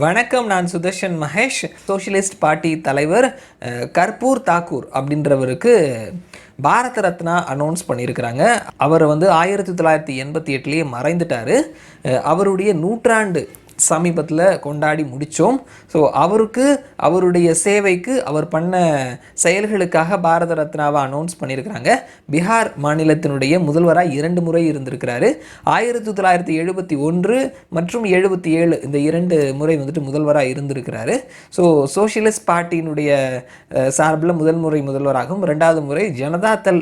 வணக்கம் நான் Sudarshan Mahesh socialist party தலைவர் கர்பூர் தாக்கூர் அப்படின்றவருக்கு பாரத ரத்னா அனௌன்ஸ் பண்ணியிருக்கிறாங்க. அவர் வந்து ஆயிரத்தி தொள்ளாயிரத்தி எண்பத்தி எட்டுலேயே மறைந்துட்டார். அவருடைய நூற்றாண்டு சமீபத்தில் கொண்டாடி முடித்தோம் ஸோ அவருக்கு அவருடைய சேவைக்கு அவர் பண்ண செயல்களுக்காக பாரத ரத்னாவை அனௌன்ஸ் பண்ணியிருக்கிறாங்க பீகார் மாநிலத்தினுடைய முதல்வராக இரண்டு முறை இருந்திருக்கிறாரு. ஆயிரத்தி தொள்ளாயிரத்தி எழுபத்தி ஒன்று மற்றும் எழுபத்தி ஏழு இந்த இரண்டு முறை வந்துட்டு முதல்வராக இருந்திருக்கிறாரு. ஸோ சோஷியலிஸ்ட் பார்ட்டியினுடைய சார்பில் முதல் முறை முதல்வராகவும் ரெண்டாவது முறை ஜனதாதள்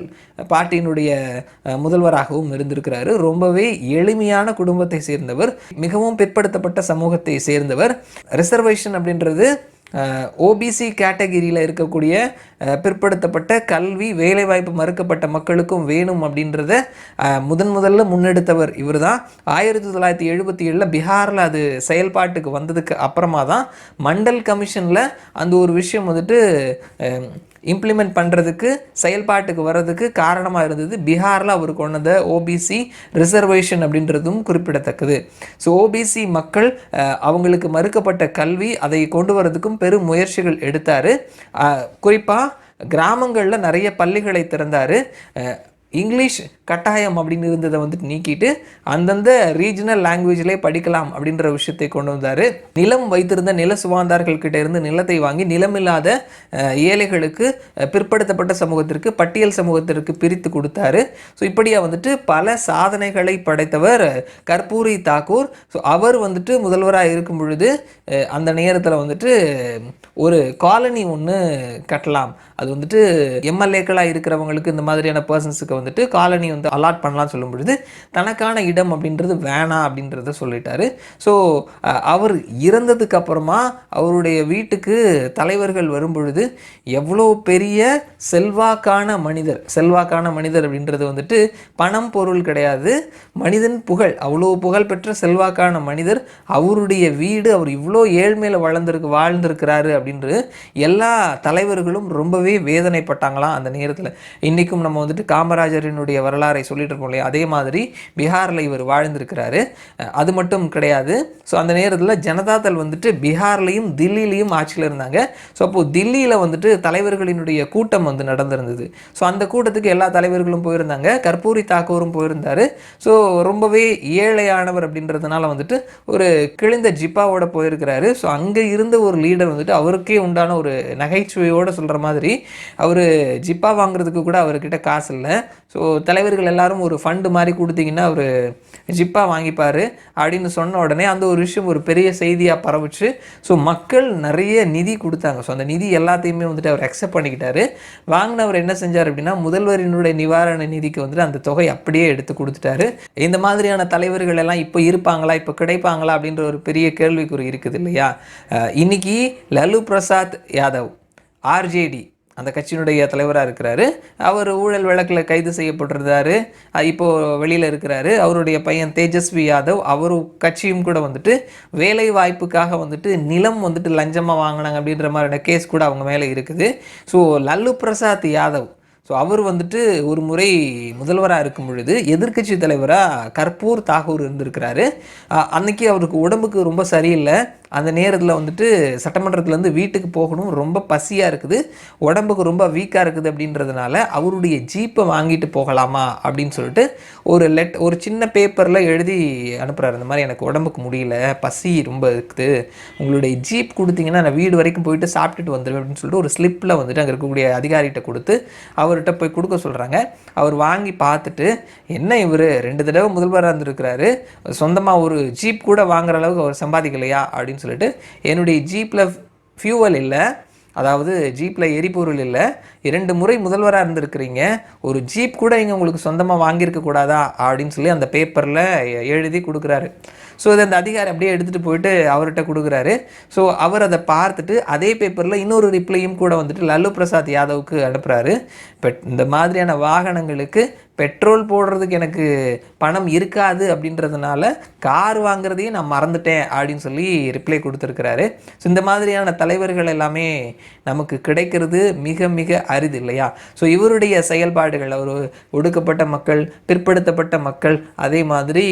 பார்ட்டியினுடைய முதல்வராகவும் இருந்திருக்கிறாரு. ரொம்பவே எளிமையான குடும்பத்தை சேர்ந்தவர். மிகவும் பிற்படுத்தப்பட்ட சமூகத்தை சேர்ந்தவர். ரிசர்வேஷன் அப்படின்றது ஓபிசி கேட்டகிரியில் இருக்கக்கூடிய பிற்படுத்தப்பட்ட கல்வி வேலைவாய்ப்பு மறுக்கப்பட்ட மக்களுக்கும் வேணும் அப்படின்றத முதன் முதல்ல முன்னெடுத்தவர் இவர் தான் ஆயிரத்தி தொள்ளாயிரத்தி எழுபத்தி ஏழில் பீகாரில் அது செயல்பாட்டுக்கு வந்ததுக்கு அப்புறமா தான் மண்டல் கமிஷனில் அந்த ஒரு விஷயம் வந்துட்டு இம்ப்ளிமெண்ட் பண்ணுறதுக்கு செயல்பாட்டுக்கு வர்றதுக்கு காரணமாக இருந்தது பீகாரில் அவர் கொண்டத ஓபிசி ரிசர்வேஷன் அப்படின்றதும் குறிப்பிடத்தக்கது. ஸோ ஓபிசி மக்கள் அவங்களுக்கு மறுக்கப்பட்ட கல்வி அதை கொண்டு வரதுக்கும் பெரும் முயற்சிகள் எடுத்தார். குறிப்பாக கிராமங்களில் நிறைய பள்ளிகளை திறந்தார். இங்கிலீஷ் கட்டாயம் அப்படின்னு இருந்ததை வந்துட்டு நீக்கிட்டு அந்தந்த ரீஜனல் லாங்குவேஜ்லேயே படிக்கலாம் அப்படின்ற விஷயத்தை கொண்டு வந்தார். நிலம் வைத்திருந்த நில சுவாந்தார்கள்கிட்ட இருந்து நிலத்தை வாங்கி நிலமில்லாத ஏழைகளுக்கு பிற்படுத்தப்பட்ட சமூகத்திற்கு பட்டியல் சமூகத்திற்கு பிரித்து கொடுத்தாரு. ஸோ இப்படியா வந்துட்டு பல சாதனைகளை படைத்தவர் கற்பூரி தாக்கூர். ஸோ அவர் வந்துட்டு முதல்வராக இருக்கும் பொழுது அந்த நேரத்தில் வந்துட்டு ஒரு காலனி ஒன்று கட்டலாம். அது வந்துட்டு எம்எல்ஏக்களாக இருக்கிறவங்களுக்கு இந்த மாதிரியான பர்சன்ஸுக்கு வந்துட்டு காலனி வந்து அலாட் பண்ணலாம் சொல்லும் பொழுது தனக்கான இடம் அப்படின்றது வேணாம் அப்படின்றத சொல்லிட்டாரு. ஸோ அவர் இறந்ததுக்கு அப்புறமா அவருடைய வீட்டுக்கு தலைவர்கள் வரும்பொழுது எவ்வளோ பெரிய செல்வாக்கான மனிதர் செல்வாக்கான மனிதர் அப்படின்றது வந்துட்டு பணம் பொருள் கிடையாது. மனிதன் புகழ் அவ்வளோ புகழ் பெற்ற செல்வாக்கான மனிதர். அவருடைய வீடு அவர் இவ்வளோ ஏழ்மையில் வளர்ந்துருக்கு வாழ்ந்திருக்கிறாரு அப்படின்று எல்லா தலைவர்களும் ரொம்பவே வேதனைப்பட்டாங்களாம் அந்த நேரத்தில். இன்றைக்கும் நம்ம வந்துட்டு ராஜரினுடைய வரலாறை சொல்லிட்டு இருக்கோம் இல்லையா? அதே மாதிரி பீகாரில் இவர் வாழ்ந்திருக்கிறாரு. அது மட்டும் கிடையாது. ஸோ அந்த நேரத்தில் ஜனதாதள் வந்துட்டு பீகார்லேயும் தில்லியிலையும் ஆட்சியில் இருந்தாங்க. ஸோ அப்போது தில்லியில் வந்துட்டு தலைவர்களினுடைய கூட்டம் வந்து நடந்திருந்தது. ஸோ அந்த கூட்டத்துக்கு எல்லா தலைவர்களும் போயிருந்தாங்க. கற்பூரி தாக்கூரும் போயிருந்தார். ஸோ ரொம்பவே ஏழையானவர் அப்படின்றதுனால வந்துட்டு ஒரு கிழிந்த ஜிப்பாவோட போயிருக்கிறாரு. ஸோ அங்கே இருந்த ஒரு லீடர் வந்துட்டு அவருக்கே உண்டான ஒரு நகைச்சுவையோடு சொல்கிற மாதிரி அவர் ஜிப்பா வாங்குறதுக்கு கூட அவர்கிட்ட காசு இல்லை. ஸோ தலைவர்கள் எல்லாரும் ஒரு ஃபண்டு மாதிரி கொடுத்தீங்கன்னா அவர் ஜிப்பாக வாங்கிப்பார். அப்படின்னு சொன்ன உடனே அந்த ஒரு விஷயம் ஒரு பெரிய செய்தியாக பரவுச்சு. ஸோ மக்கள் நிறைய நிதி கொடுத்தாங்க. ஸோ அந்த நிதி எல்லாத்தையுமே வந்துட்டு அவர் அக்செப்ட் பண்ணிக்கிட்டாரு. வாங்கினவர் என்ன செஞ்சார் அப்படின்னா முதல்வரினுடைய நிவாரண நிதிக்கு வந்துட்டு அந்த தொகை அப்படியே எடுத்து கொடுத்துட்டாரு. இந்த மாதிரியான தலைவர்கள் எல்லாம் இப்போ இருப்பாங்களா இப்போ கிடைப்பாங்களா அப்படின்ற ஒரு பெரிய கேள்விக்குறி இருக்குது இல்லையா? இன்னைக்கு லலு பிரசாத் யாதவ் ஆர்ஜேடி அந்த கட்சியினுடைய தலைவராக இருக்கிறாரு. அவர் ஊழல் வழக்கில் கைது செய்யப்பட்டிருந்தாரு. இப்போது வெளியில் இருக்கிறாரு. அவருடைய பையன் தேஜஸ்வி யாதவ் அவர் கட்சியும் கூட வந்துட்டு வேலை வாய்ப்புக்காக வந்துட்டு நிலம் வந்துட்டு லஞ்சமாக வாங்கினாங்க அப்படின்ற மாதிரியான கேஸ் கூட அவங்க மேலே இருக்குது. ஸோ லல்லு பிரசாத் யாதவ் ஸோ அவர் வந்துட்டு ஒரு முறை முதல்வராக இருக்கும் பொழுது எதிர்க்கட்சி தலைவராக கற்பூர் தாகூர் இருந்திருக்கிறாரு. அன்னைக்கு அவருக்கு உடம்புக்கு ரொம்ப சரியில்லை. அந்த நேரத்தில் வந்துட்டு சட்டமன்றத்துலேருந்து வீட்டுக்கு போகணும். ரொம்ப பசியாக இருக்குது. உடம்புக்கு ரொம்ப வீக்காக இருக்குது அப்படின்றதுனால அவருடைய ஜீப்பை வாங்கிட்டு போகலாமா அப்படின்னு சொல்லிட்டு ஒரு லெட் ஒரு சின்ன பேப்பரில் எழுதி அனுப்புகிறாரு இந்த மாதிரி எனக்கு உடம்புக்கு முடியல பசி ரொம்ப இருக்குது. உங்களுடைய ஜீப் கொடுத்தீங்கன்னா நான் வீடு வரைக்கும் போயிட்டு சாப்பிட்டுட்டு வந்துடுவேன் அப்படின்னு சொல்லிட்டு ஒரு ஸ்லிப்பில் வந்துட்டு அங்கே இருக்கக்கூடிய அதிகாரிகிட்ட கொடுத்து அவர் அவர்கிட்ட போய் கொடுக்க சொல்கிறாங்க அவர் வாங்கி பார்த்துட்டு என்ன இவர்? ரெண்டு தடவை முதல்வராக இருந்திருக்கிறாரு. சொந்தமாக ஒரு ஜீப் கூட வாங்குற அளவுக்கு அவர் சம்பாதிக்கலையா? அப்படின்னு சொல்லிட்டு என்னுடைய ஜீப்பில் ஃபியூவல் இல்லை. அதாவது ஜீப்பில் எரிபொருள் இல்லை. இரண்டு முறை முதல்வராக இருந்திருக்கிறீங்க. ஒரு ஜீப் கூட இங்கே உங்களுக்கு சொந்தமாக வாங்கியிருக்க கூடாதா? அப்படின்னு சொல்லி அந்த பேப்பரில் எழுதி கொடுக்குறாரு. ஸோ இதை அந்த அதிகாரி அப்படியே எடுத்துகிட்டு போயிட்டு அவர்கிட்ட கொடுக்குறாரு. ஸோ அவர் அதை பார்த்துட்டு அதே பேப்பரில் இன்னொரு ரிப்ளையும் கூட வந்துட்டு லல்லு பிரசாத் யாதவுக்கு அனுப்புகிறாரு பட் இந்த மாதிரியான வாகனங்களுக்கு பெட்ரோல் போடுறதுக்கு எனக்கு பணம் இருக்காது அப்படின்றதுனால கார் வாங்குறதையும் நான் மறந்துட்டேன் அப்படின்னு சொல்லி ரிப்ளை கொடுத்துருக்கிறாரு. ஸோ இந்த மாதிரியான தலைவர்கள் எல்லாமே நமக்கு கிடைக்கிறது மிக மிக அரிது இல்லையா? ஸோ இவருடைய செயல்பாடுகள் அவர் ஒடுக்கப்பட்ட மக்கள் பிற்படுத்தப்பட்ட மக்கள் அதே மாதிரி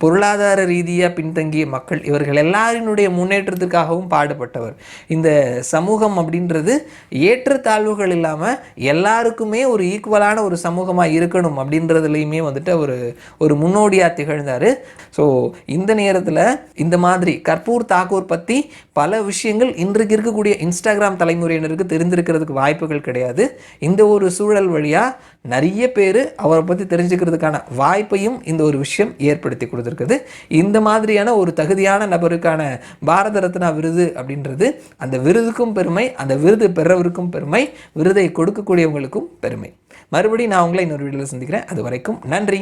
பொருளாதார ரீதியாக பின்தங்கிய மக்கள் இவர்கள் எல்லாரினுடைய முன்னேற்றத்திற்காகவும் பாடுபட்டவர். இந்த சமூகம் அப்படின்றது ஏற்றத்தாழ்வுகள் இல்லாமல் எல்லாருக்குமே ஒரு ஈக்குவலான ஒரு சமூகமாக இருக்கணும் அப்படின்றதுலையுமே வந்துட்டு ஒரு ஒரு முன்னோடியாக திகழ்ந்தார். ஸோ இந்த நேரத்தில் இந்த மாதிரி கற்பூர் தாக்கூர் பற்றி பல விஷயங்கள் இன்றைக்கு இருக்கக்கூடிய இன்ஸ்டாகிராம் தலைமுறையினருக்கு தெரிந்திருக்கிறதுக்கு வாய்ப்புகள் கிடையாது. இந்த ஒரு சூழல் வழியாக நிறைய பேர் அவரை பற்றி தெரிஞ்சுக்கிறதுக்கான வாய்ப்பையும் இந்த ஒரு விஷயம் ஏற்படுத்தி கொடுத்துருக்குது. இந்த மாதிரியான ஒரு தகுதியான நபருக்கான பாரத ரத்னா விருது அப்படின்றது அந்த விருதுக்கும் பெருமை அந்த விருது பெறவருக்கும் பெருமை விருதை கொடுக்கக்கூடியவங்களுக்கும் பெருமை. மறுபடியும் நான் உங்களை இன்னொரு வீடியோவில் சந்திக்கிறேன். அது வரைக்கும் நன்றி.